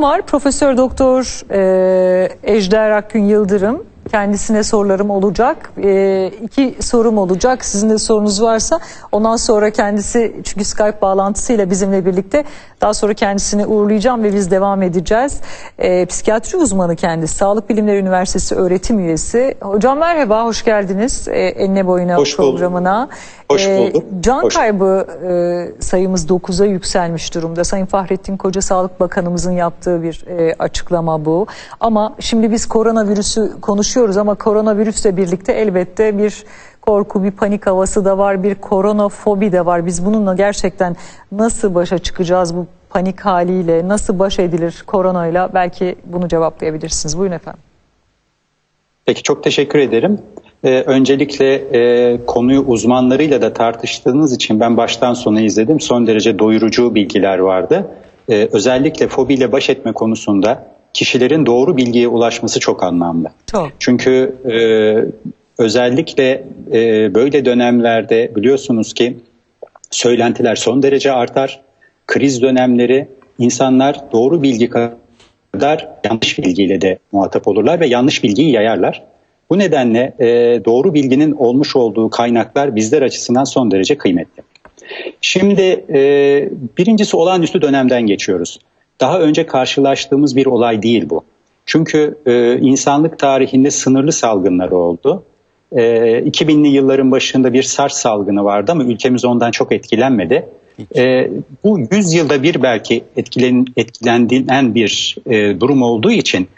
Var Profesör Doktor e, Ejder Akgün Yıldırım. Kendisine sorularım olacak. E, iki sorum olacak. Sizin de sorunuz varsa ondan sonra kendisi çünkü Skype bağlantısıyla bizimle birlikte daha sonra kendisini uğurlayacağım ve biz devam edeceğiz. E, psikiyatri uzmanı kendisi. Sağlık Bilimleri Üniversitesi öğretim üyesi. Hocam merhaba, hoş geldiniz e, Enine Boyuna Hoş programına. Hoş E. Can Hoş. kaybı e, sayımız 9'a yükselmiş durumda. Sayın Fahrettin Koca Sağlık Bakanımızın yaptığı bir e, açıklama bu. Ama şimdi biz koronavirüsü konuşuyoruz ama koronavirüsle birlikte elbette bir korku, bir panik havası da var, bir koronafobi de var. Biz bununla gerçekten nasıl başa çıkacağız bu panik haliyle, nasıl baş edilir koronayla belki bunu cevaplayabilirsiniz. Buyurun efendim. Peki çok teşekkür ederim. Ee, öncelikle e, konuyu uzmanlarıyla da tartıştığınız için ben baştan sona izledim. Son derece doyurucu bilgiler vardı. Ee, özellikle fobiyle baş etme konusunda kişilerin doğru bilgiye ulaşması çok anlamlı. Çok. Çünkü e, özellikle e, böyle dönemlerde biliyorsunuz ki söylentiler son derece artar. Kriz dönemleri insanlar doğru bilgi kadar yanlış bilgiyle de muhatap olurlar ve yanlış bilgiyi yayarlar. Bu nedenle e, doğru bilginin olmuş olduğu kaynaklar bizler açısından son derece kıymetli. Şimdi e, birincisi olağanüstü dönemden geçiyoruz. Daha önce karşılaştığımız bir olay değil bu. Çünkü e, insanlık tarihinde sınırlı salgınları oldu. E, 2000'li yılların başında bir SARS salgını vardı ama ülkemiz ondan çok etkilenmedi. E, bu 100 yılda bir belki etkilen, etkilendiğinden bir e, durum olduğu için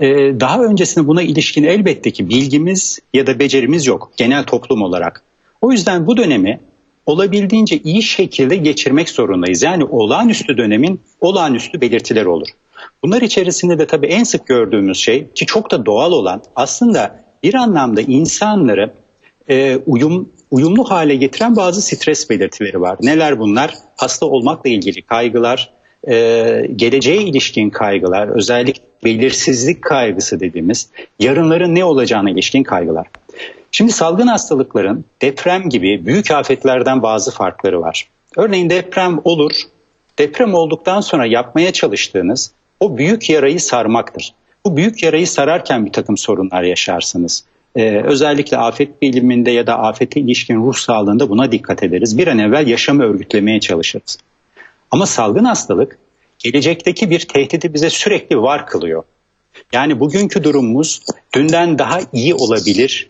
e, daha öncesinde buna ilişkin elbette ki bilgimiz ya da becerimiz yok genel toplum olarak. O yüzden bu dönemi olabildiğince iyi şekilde geçirmek zorundayız. Yani olağanüstü dönemin olağanüstü belirtileri olur. Bunlar içerisinde de tabii en sık gördüğümüz şey ki çok da doğal olan aslında bir anlamda insanları e, uyum uyumlu hale getiren bazı stres belirtileri var. Neler bunlar? Hasta olmakla ilgili kaygılar, e, geleceğe ilişkin kaygılar, özellikle belirsizlik kaygısı dediğimiz yarınların ne olacağına ilişkin kaygılar. Şimdi salgın hastalıkların deprem gibi büyük afetlerden bazı farkları var. Örneğin deprem olur, deprem olduktan sonra yapmaya çalıştığınız o büyük yarayı sarmaktır. Bu büyük yarayı sararken bir takım sorunlar yaşarsınız. Ee, özellikle afet biliminde ya da afete ilişkin ruh sağlığında buna dikkat ederiz. Bir an evvel yaşamı örgütlemeye çalışırız. Ama salgın hastalık gelecekteki bir tehdidi bize sürekli var kılıyor. Yani bugünkü durumumuz dünden daha iyi olabilir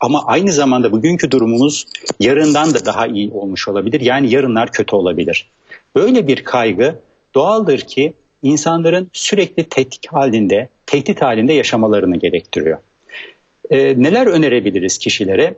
ama aynı zamanda bugünkü durumumuz yarından da daha iyi olmuş olabilir. Yani yarınlar kötü olabilir. Böyle bir kaygı doğaldır ki insanların sürekli tehdit halinde, tehdit halinde yaşamalarını gerektiriyor. Ee, neler önerebiliriz kişilere?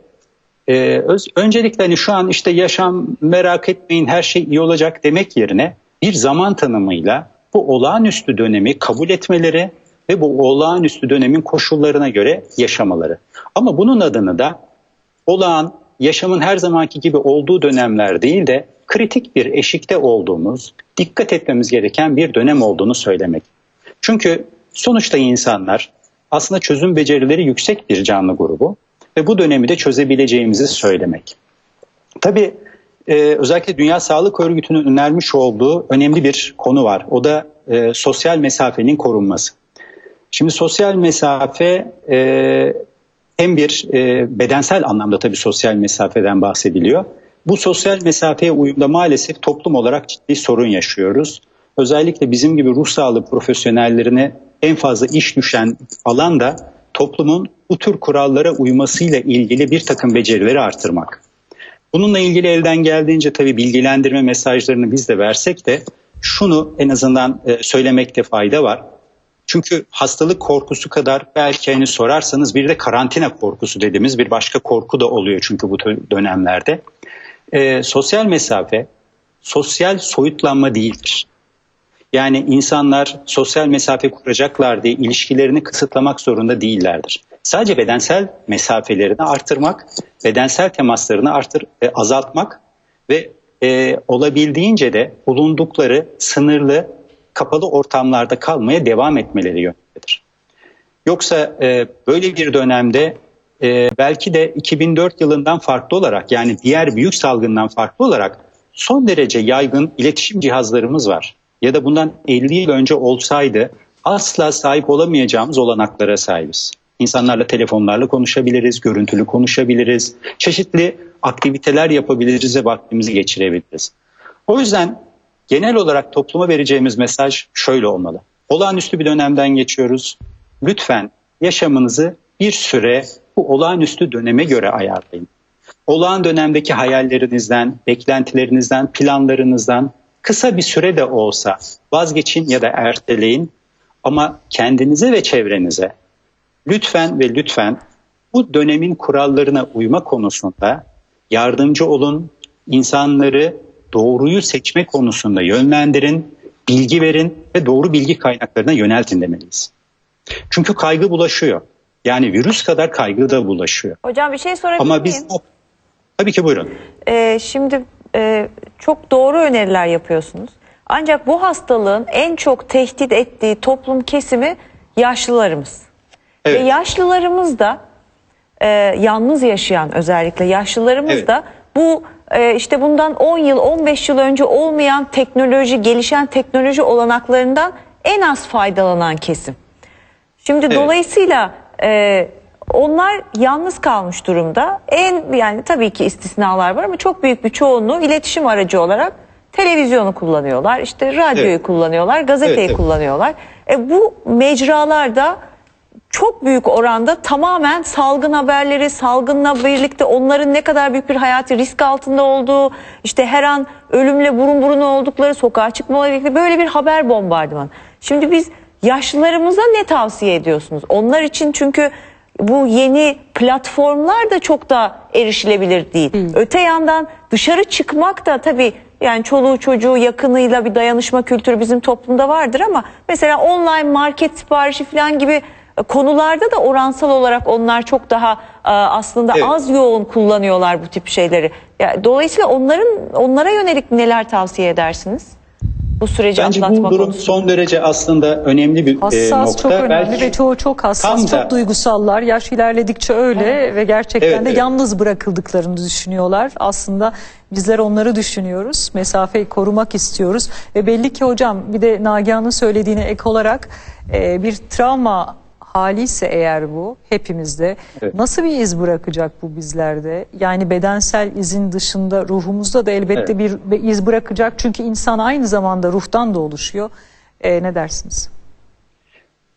Ee, öz, öncelikle hani şu an işte yaşam merak etmeyin her şey iyi olacak demek yerine bir zaman tanımıyla bu olağanüstü dönemi kabul etmeleri ve bu olağanüstü dönemin koşullarına göre yaşamaları. Ama bunun adını da olağan, yaşamın her zamanki gibi olduğu dönemler değil de kritik bir eşikte olduğumuz, dikkat etmemiz gereken bir dönem olduğunu söylemek. Çünkü sonuçta insanlar aslında çözüm becerileri yüksek bir canlı grubu ve bu dönemi de çözebileceğimizi söylemek. Tabii e, özellikle Dünya Sağlık Örgütü'nün önermiş olduğu önemli bir konu var. O da e, sosyal mesafenin korunması. Şimdi sosyal mesafe e, hem bir e, bedensel anlamda tabii sosyal mesafeden bahsediliyor. Bu sosyal mesafeye uyumda maalesef toplum olarak ciddi sorun yaşıyoruz. Özellikle bizim gibi ruh sağlığı profesyonellerine en fazla iş düşen alan da toplumun bu tür kurallara uymasıyla ilgili bir takım becerileri artırmak. Bununla ilgili elden geldiğince tabii bilgilendirme mesajlarını biz de versek de şunu en azından e, söylemekte fayda var. Çünkü hastalık korkusu kadar belki hani sorarsanız bir de karantina korkusu dediğimiz bir başka korku da oluyor çünkü bu dönemlerde. E, sosyal mesafe sosyal soyutlanma değildir. Yani insanlar sosyal mesafe kuracaklar diye ilişkilerini kısıtlamak zorunda değillerdir. Sadece bedensel mesafelerini artırmak, bedensel temaslarını artır, e, azaltmak ve e, olabildiğince de bulundukları sınırlı kapalı ortamlarda kalmaya devam etmeleri yönündedir. Yoksa e, böyle bir dönemde e, belki de 2004 yılından farklı olarak yani diğer büyük salgından farklı olarak son derece yaygın iletişim cihazlarımız var. ya da bundan 50 yıl önce olsaydı asla sahip olamayacağımız olanaklara sahibiz. İnsanlarla telefonlarla konuşabiliriz, görüntülü konuşabiliriz, çeşitli aktiviteler yapabiliriz ve vaktimizi geçirebiliriz. O yüzden genel olarak topluma vereceğimiz mesaj şöyle olmalı. Olağanüstü bir dönemden geçiyoruz. Lütfen yaşamınızı bir süre bu olağanüstü döneme göre ayarlayın. Olağan dönemdeki hayallerinizden, beklentilerinizden, planlarınızdan kısa bir süre de olsa vazgeçin ya da erteleyin. Ama kendinize ve çevrenize lütfen ve lütfen bu dönemin kurallarına uyma konusunda yardımcı olun. İnsanları doğruyu seçme konusunda yönlendirin, bilgi verin ve doğru bilgi kaynaklarına yöneltin demeliyiz. Çünkü kaygı bulaşıyor. Yani virüs kadar kaygı da bulaşıyor. Hocam bir şey sorabilir Ama miyim? biz tabii ki buyurun. Ee, şimdi e, çok doğru öneriler yapıyorsunuz. Ancak bu hastalığın en çok tehdit ettiği toplum kesimi yaşlılarımız. Evet. Ve yaşlılarımız da e, yalnız yaşayan özellikle yaşlılarımız Evet. da bu e, işte bundan 10 yıl 15 yıl önce olmayan teknoloji gelişen teknoloji olanaklarından en az faydalanan kesim. Şimdi Evet. dolayısıyla e, onlar yalnız kalmış durumda. En yani tabii ki istisnalar var ama çok büyük bir çoğunluğu iletişim aracı olarak televizyonu kullanıyorlar. işte radyoyu Evet. kullanıyorlar, gazeteyi Evet, evet. kullanıyorlar. E, bu mecralarda çok büyük oranda tamamen salgın haberleri, salgınla birlikte onların ne kadar büyük bir hayati risk altında olduğu, işte her an ölümle burun buruna oldukları, sokağa çıkmalarıyla birlikte böyle bir haber bombardımanı. Şimdi biz yaşlılarımıza ne tavsiye ediyorsunuz? Onlar için çünkü bu yeni platformlar da çok da erişilebilir değil. Öte yandan dışarı çıkmak da tabii yani çoluğu çocuğu yakınıyla bir dayanışma kültürü bizim toplumda vardır ama mesela online market siparişi falan gibi konularda da oransal olarak onlar çok daha e, aslında Evet. az yoğun kullanıyorlar bu tip şeyleri. Dolayısıyla onların onlara yönelik neler tavsiye edersiniz? Bu süreci Bence atlatma bu durum konusunda. son derece aslında önemli bir e, Hassas nokta. çok önemli Belki ve çoğu çok hassas, tam da- çok duygusallar. Yaş ilerledikçe öyle ve gerçekten Evet, de evet. yalnız bırakıldıklarını düşünüyorlar. Aslında bizler onları düşünüyoruz. Mesafeyi korumak istiyoruz ve belli ki hocam bir de Nagihan'ın söylediğine ek olarak e, bir travma hali ise eğer bu hepimizde Evet. nasıl bir iz bırakacak bu bizlerde? Yani bedensel izin dışında ruhumuzda da elbette bir, bir iz bırakacak. Çünkü insan aynı zamanda ruhtan da oluşuyor. E, ne dersiniz?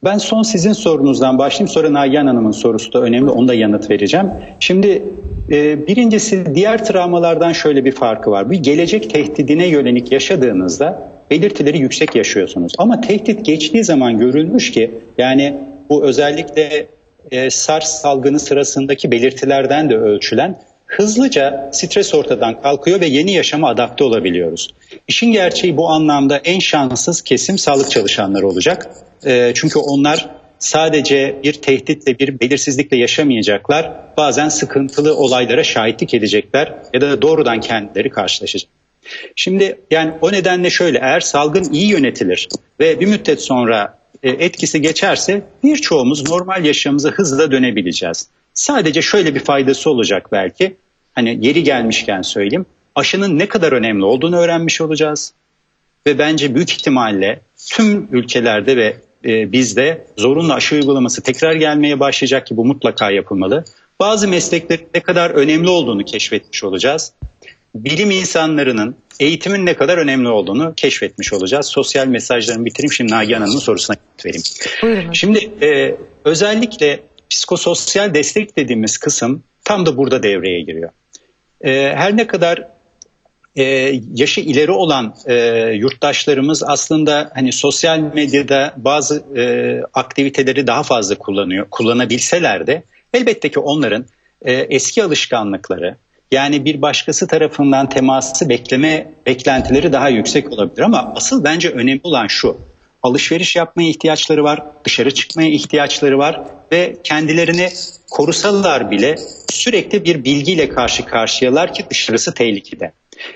Ben son sizin sorunuzdan başlayayım sonra Nagihan Hanım'ın sorusu da önemli onu da yanıt vereceğim. Şimdi e, birincisi diğer travmalardan şöyle bir farkı var. Bir gelecek tehdidine yönelik yaşadığınızda belirtileri yüksek yaşıyorsunuz. Ama tehdit geçtiği zaman görülmüş ki yani bu özellikle e, SARS salgını sırasındaki belirtilerden de ölçülen hızlıca stres ortadan kalkıyor ve yeni yaşama adapte olabiliyoruz. İşin gerçeği bu anlamda en şanssız kesim sağlık çalışanları olacak. E, çünkü onlar sadece bir tehditle bir belirsizlikle yaşamayacaklar. Bazen sıkıntılı olaylara şahitlik edecekler ya da doğrudan kendileri karşılaşacak. Şimdi yani o nedenle şöyle eğer salgın iyi yönetilir ve bir müddet sonra etkisi geçerse birçoğumuz normal yaşamımıza hızla dönebileceğiz. Sadece şöyle bir faydası olacak belki. Hani yeri gelmişken söyleyeyim. Aşının ne kadar önemli olduğunu öğrenmiş olacağız. Ve bence büyük ihtimalle tüm ülkelerde ve e, bizde zorunlu aşı uygulaması tekrar gelmeye başlayacak ki bu mutlaka yapılmalı. Bazı mesleklerin ne kadar önemli olduğunu keşfetmiş olacağız. Bilim insanlarının eğitimin ne kadar önemli olduğunu keşfetmiş olacağız. Sosyal mesajlarımı bitireyim şimdi Nagihan Hanım'ın sorusuna vereyim. Buyurun. Şimdi e, özellikle psikososyal destek dediğimiz kısım tam da burada devreye giriyor. E, her ne kadar e, yaşı ileri olan e, yurttaşlarımız aslında hani sosyal medyada bazı e, aktiviteleri daha fazla kullanıyor, kullanabilseler de elbette ki onların e, eski alışkanlıkları yani bir başkası tarafından teması bekleme beklentileri daha yüksek olabilir ama asıl bence önemli olan şu. Alışveriş yapmaya ihtiyaçları var, dışarı çıkmaya ihtiyaçları var ve kendilerini korusalar bile sürekli bir bilgiyle karşı karşıyalar ki dışarısı tehlikede.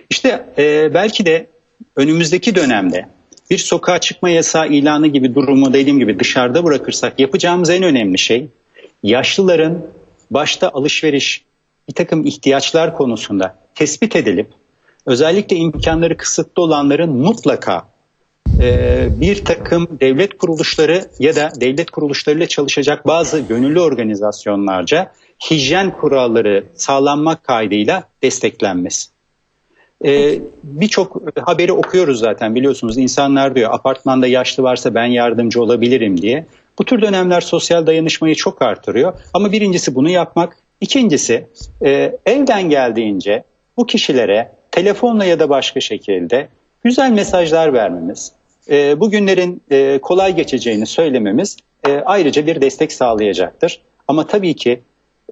İşte e, belki de önümüzdeki dönemde bir sokağa çıkma yasağı ilanı gibi durumu dediğim gibi dışarıda bırakırsak yapacağımız en önemli şey yaşlıların başta alışveriş, bir takım ihtiyaçlar konusunda tespit edilip özellikle imkanları kısıtlı olanların mutlaka e, bir takım devlet kuruluşları ya da devlet kuruluşlarıyla çalışacak bazı gönüllü organizasyonlarca hijyen kuralları sağlanmak kaydıyla desteklenmesi. Ee, Birçok haberi okuyoruz zaten biliyorsunuz insanlar diyor apartmanda yaşlı varsa ben yardımcı olabilirim diye. Bu tür dönemler sosyal dayanışmayı çok artırıyor ama birincisi bunu yapmak, ikincisi e, evden geldiğince bu kişilere telefonla ya da başka şekilde güzel mesajlar vermemiz, e, bugünlerin e, kolay geçeceğini söylememiz e, ayrıca bir destek sağlayacaktır. Ama tabii ki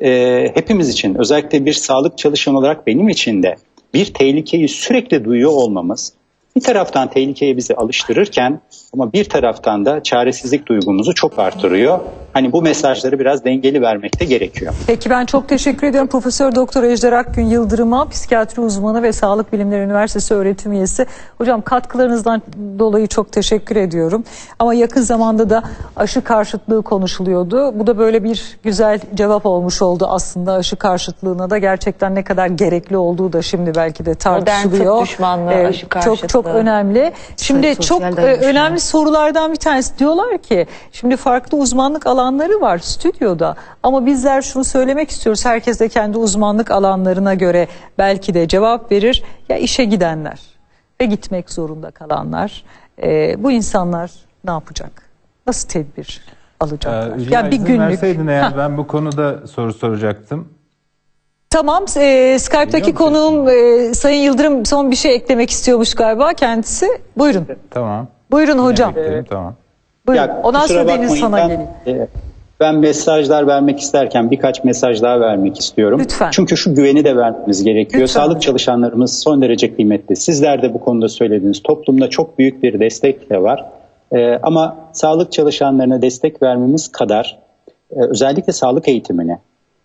e, hepimiz için özellikle bir sağlık çalışanı olarak benim için de bir tehlikeyi sürekli duyuyor olmamız bir taraftan tehlikeye bizi alıştırırken ama bir taraftan da çaresizlik duygumuzu çok artırıyor. Hani bu mesajları biraz dengeli vermekte gerekiyor. Peki ben çok teşekkür ediyorum Profesör Doktor Ejder Akgün Yıldırım'a, psikiyatri uzmanı ve Sağlık Bilimleri Üniversitesi öğretim üyesi. Hocam katkılarınızdan dolayı çok teşekkür ediyorum. Ama yakın zamanda da aşı karşıtlığı konuşuluyordu. Bu da böyle bir güzel cevap olmuş oldu aslında aşı karşıtlığına da gerçekten ne kadar gerekli olduğu da şimdi belki de tartışılıyor. tıp düşmanlığı, aşı Çok çok karşıtlığı. önemli. Şimdi Sosyal çok e, önemli sorulardan bir tanesi. Diyorlar ki şimdi farklı uzmanlık alanları var stüdyoda. Ama bizler şunu söylemek istiyoruz. Herkes de kendi uzmanlık alanlarına göre belki de cevap verir. Ya işe gidenler ve gitmek zorunda kalanlar. E, bu insanlar ne yapacak? Nasıl tedbir alacaklar? Ee, ya bir izin günlük verseydin eğer ben bu konuda soru soracaktım. tamam e, musun? konuğum e, Sayın Yıldırım son bir şey eklemek istiyormuş galiba kendisi. Buyurun. Tamam. Buyurun hocam Bekledim, tamam. buyurun Ya, ondan sonra Deniz sana ben, geleyim. e, Ben mesajlar vermek isterken birkaç mesaj daha vermek istiyorum. Lütfen. Çünkü şu güveni de vermemiz gerekiyor. Lütfen. Sağlık çalışanlarımız son derece kıymetli. Sizler de bu konuda söylediniz. Toplumda çok büyük bir destek de var. E, ama sağlık çalışanlarına destek vermemiz kadar e, özellikle sağlık eğitimine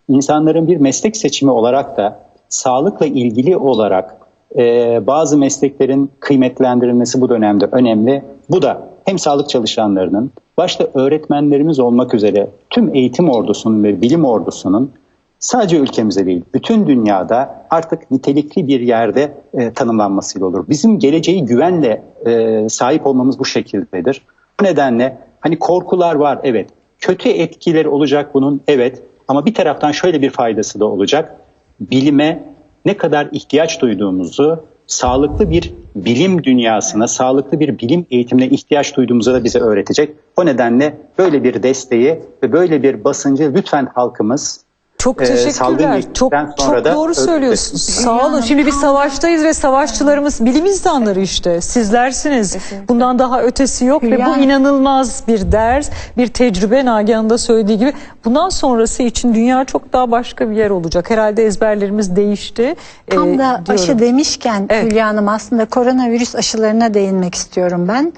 insanların bir meslek seçimi olarak da sağlıkla ilgili olarak e, bazı mesleklerin kıymetlendirilmesi bu dönemde önemli. Bu da hem sağlık çalışanlarının başta öğretmenlerimiz olmak üzere tüm eğitim ordusunun ve bilim ordusunun sadece ülkemize değil bütün dünyada artık nitelikli bir yerde e, tanımlanmasıyla olur. Bizim geleceği güvenle e, sahip olmamız bu şekildedir. Bu nedenle hani korkular var evet kötü etkileri olacak bunun evet ama bir taraftan şöyle bir faydası da olacak. Bilime ne kadar ihtiyaç duyduğumuzu, sağlıklı bir bilim dünyasına, sağlıklı bir bilim eğitimine ihtiyaç duyduğumuzu da bize öğretecek. O nedenle böyle bir desteği ve böyle bir basıncı lütfen halkımız Çok Ee, teşekkürler. Çok sonra çok da doğru söylüyorsunuz. Sağ olun. Şimdi biz savaştayız ve savaşçılarımız bilim insanları işte. Sizlersiniz. Bundan daha ötesi yok ve bu inanılmaz bir ders, bir tecrübe Nagihan'ın da söylediği gibi. Bundan sonrası için dünya çok daha başka bir yer olacak. Herhalde ezberlerimiz değişti. Ee, Tam da diyorum. aşı demişken Evet. Hülya Hanım aslında koronavirüs aşılarına değinmek istiyorum ben.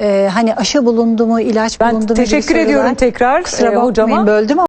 Ee, hani aşı bulundu mu, ilaç Ben bulundu mu teşekkür ediyorum tekrar Kusura e, hocama. böldüm ama